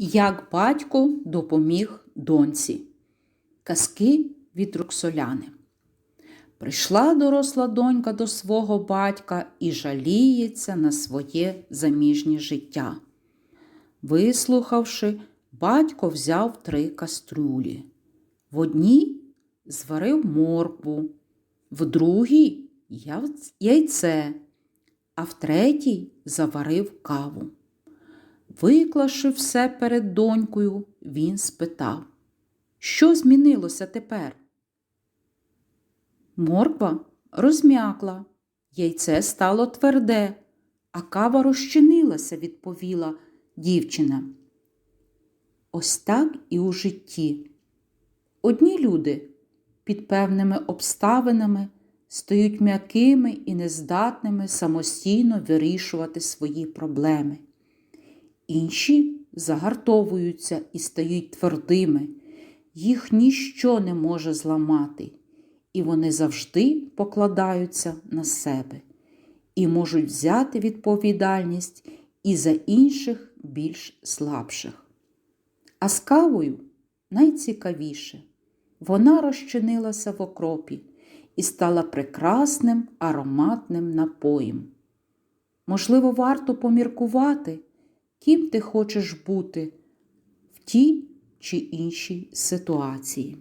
Як батько допоміг доньці. Казки від Роксоляни. Прийшла доросла донька до свого батька і жаліється на своє заміжнє життя. Вислухавши, батько взяв три кастрюлі. В одній зварив моркву, в другій яйце, а в третій заварив каву. Виклавши все перед донькою, він спитав, що змінилося тепер? Морква розм'якла, яйце стало тверде, а кава розчинилася, відповіла дівчина. Ось так і у житті. Одні люди під певними обставинами стають м'якими і нездатними самостійно вирішувати свої проблеми. Інші загартовуються і стають твердими, їх ніщо не може зламати, і вони завжди покладаються на себе і можуть взяти відповідальність і за інших більш слабших. А з кавою найцікавіше. Вона розчинилася в окропі і стала прекрасним ароматним напоєм. Можливо, варто поміркувати, ким ти хочеш бути в тій чи іншій ситуації.